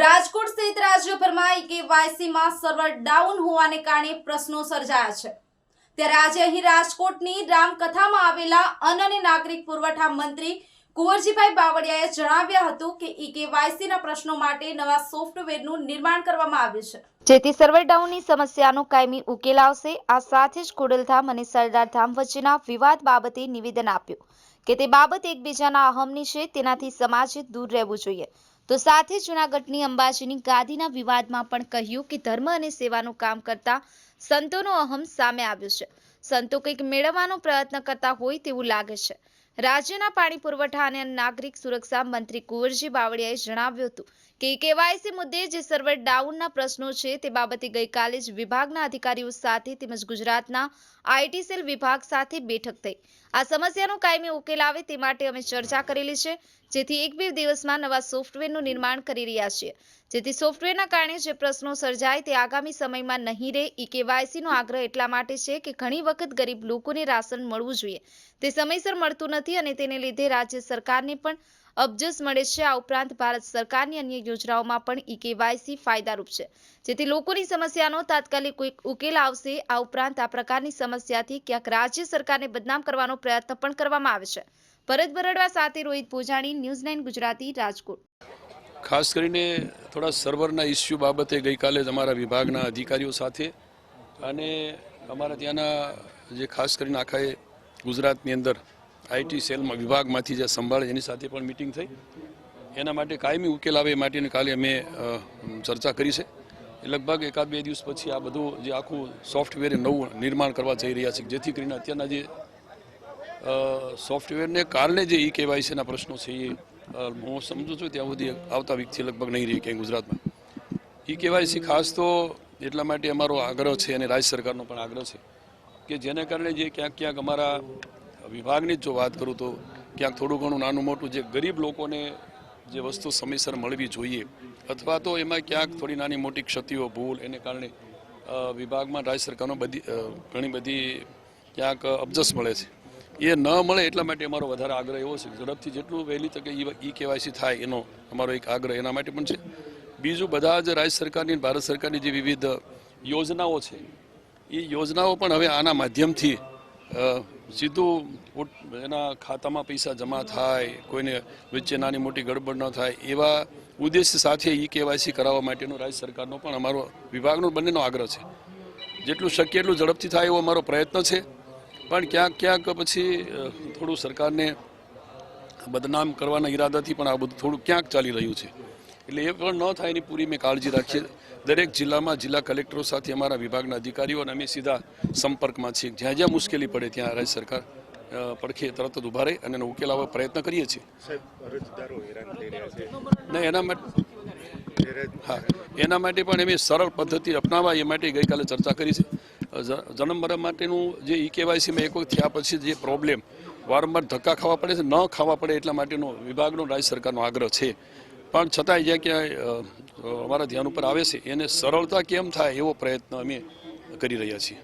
રાજકોટ સ્થિત રાજ્યભરમાં કેવાયસીમાં server down હોવાને કારણે પ્રશ્નો સર્જાયા છે. ત્યારે આજે અહીં રાજકોટની રામકથામાં આવેલા અન્ન અને નાગરિક પુરવઠા મંત્રી કુંવરજીભાઈ બાવળિયાએ જણાવ્યા હતું કે ઈ પ્રશ્નો માટે નવા સોફ્ટવેરનું નિર્માણ કરવામાં આવ્યું છે. જેથી સર્વર ડાઉનની સમસ્યાનો કાયમી ઉકેલ આવશે. આ સાથે જ ખોડલધામ અને સરદારધામ વચ્ચેના વિવાદ બાબતે નિવેદન આપ્યું કે તે બાબત એકબીજાના અહમની છે. તેનાથી સમાજે દૂર રહેવું જોઈએ. તો સાથે જૂનાગઢની અંબાજીની ગાદીના વિવાદમાં પણ કહ્યું કે ધર્મ અને સેવાનું કામ કરતા સંતોનો અહમ સામે આવ્યો છે. સંતો કંઈક મેળવવાનો પ્રયત્ન કરતા હોય તેવું લાગે છે. રાજ્યના પાણી પુરવઠા અને નાગરિક સુરક્ષા મંત્રી કુંવરજી બાવળિયાએ જણાવ્યું હતું કે કેવાયસી મુદ્દે જે સર્વર ડાઉનના પ્રશ્નો છે તે બાબતે ગઈકાલે જ વિભાગના અધિકારીઓ સાથે તેમજ ગુજરાતના આઈટી સેલ વિભાગ સાથે બેઠક થઈ. આ સમસ્યાનો કાયમી ઉકેલ આવે તે માટે અમે ચર્ચા કરેલી છે. જેથી એક બે દિવસમાં નવા સોફ્ટવેરનું નિર્માણ કરી રહ્યા છીએ. જેથી સોફ્ટવેરના કારણે જે પ્રશ્નો સર્જાય તે આગામી સમયમાં નહીં રહે. ઈ કેવાયસીનો આગ્રહ એટલા માટે છે કે ઘણી વખત ગરીબ લોકોને રાશન મળવું જોઈએ. તે સમયસર મળતું નથી અને તેને લીધે રાજ્ય સરકારને પણ અબજસ મળે છે. આ ઉપરાંત ભારત સરકારની અન્ય યોજનાઓમાં પણ ઈ કેવાયસી ફાયદારૂપ છે. જેથી લોકોની સમસ્યાનો તાત્કાલિક ઉકેલ આવશે. આ ઉપરાંત આ પ્રકારની સમસ્યાથી ક્યાંક રાજ્ય સરકારને બદનામ કરવાનો પ્રયત્ન પણ કરવામાં આવે છે. ભરત બરડવા સાથે રોહિત ભોજાણી, ન્યૂઝ નાઇન ગુજરાતી, રાજકોટ. ખાસ કરીને થોડા સર્વરના ઇસ્યુ બાબતે ગઈકાલે જ અમારા વિભાગના અધિકારીઓ સાથે અને અમારા ત્યાંના જે ખાસ કરીને આખા ગુજરાતની અંદર આઈટી સેલમાં વિભાગમાંથી જે સંભાળે એની સાથે પણ મિટિંગ થઈ. એના માટે કાયમી ઉકેલ આવે એ માટેની કાલે અમે ચર્ચા કરી છે. લગભગ એકાદ બે દિવસ પછી આ બધું જે આખું સોફ્ટવેર નવું નિર્માણ કરવા જઈ રહ્યા છે. જેથી કરીને અત્યારના જે સોફ્ટવેરને કારણે જે ઈ કેવાયસીના પ્રશ્નો છે એ હું સમજુ છું ત્યાં સુધી આવતા વીકથી લગભગ નહીં રહી ક્યાંય ગુજરાતમાં. ઈ કેવાયસી ખાસ તો એટલા માટે અમારો આગ્રહ છે અને રાજ્ય સરકારનો પણ આગ્રહ છે કે જેને કારણે જે ક્યાંક ક્યાંક અમારા વિભાગની જ વાત કરું તો ક્યાંક થોડું ઘણું નાનું મોટું જે ગરીબ લોકોને જે વસ્તુ સમયસર મળવી જોઈએ, અથવા તો એમાં ક્યાંક થોડી નાની મોટી ક્ષતિઓ, ભૂલ એને કારણે વિભાગમાં રાજ્ય સરકારનો બધી ઘણી બધી ક્યાંક અબજસ મળે છે. એ ન મળે એટલા માટે અમારો વધારે આગ્રહ એવો છે ઝડપથી જેટલું વહેલી તકે ઈ કેવાયસી થાય એનો અમારો એક આગ્રહ એના માટે પણ છે. બીજું બધા જ રાજ્ય સરકારની, ભારત સરકારની જે વિવિધ યોજનાઓ છે એ યોજનાઓ પણ હવે આના માધ્યમથી સીધું એના ખાતામાં પૈસા જમા થાય, કોઈને વચ્ચે નાની મોટી ગડબડ ન થાય, એવા ઉદ્દેશ્ય સાથે ઈ કેવાયસી કરાવવા માટેનો રાજ્ય સરકારનો પણ અમારો વિભાગનો બંનેનો આગ્રહ છે. જેટલું શક્ય એટલું ઝડપથી થાય એવો અમારો પ્રયત્ન છે. પણ ક્યાંક ક્યાંક પછી થોડું સરકારને બદનામ કરવાના ઈરાદાથી પણ આ બધું થોડું ક્યાંક ચાલી રહ્યું છે. એટલે એ પણ ન થાય એની પૂરી મેં કાળજી રાખીએ દરેક જિલ્લામાં જિલ્લા કલેક્ટરો સાથે અમારા વિભાગના અધિકારીઓ અને અમે સીધા સંપર્કમાં છીએ. જ્યાં જ્યાં મુશ્કેલી પડે ત્યાં રાજ્ય સરકાર પડખે તરત જ ઊભા રહે અને એનો ઉકેલ આવવા પ્રયત્ન કરીએ છીએ. ને એના માટે હા એના માટે પણ એમ સરળ પદ્ધતિ અપનાવવા એ માટે ગઈકાલે ચર્ચા કરી છે. જ- જન્મ મરણ માટેનું જે ઈ કેવાયસીમાં એક વખત થયા પછી જે પ્રોબ્લેમ વારંવાર ધક્કા ખાવા પડે છે ન ખાવા પડે એટલા માટેનો વિભાગનો રાજ્ય સરકારનો આગ્રહ છે. પણ છતાંય જ્યાં ક્યાંય અમારા ધ્યાન ઉપર આવે છે, એને સરળતા કેમ થાય એવો પ્રયત્ન અમે કરી રહ્યા છીએ.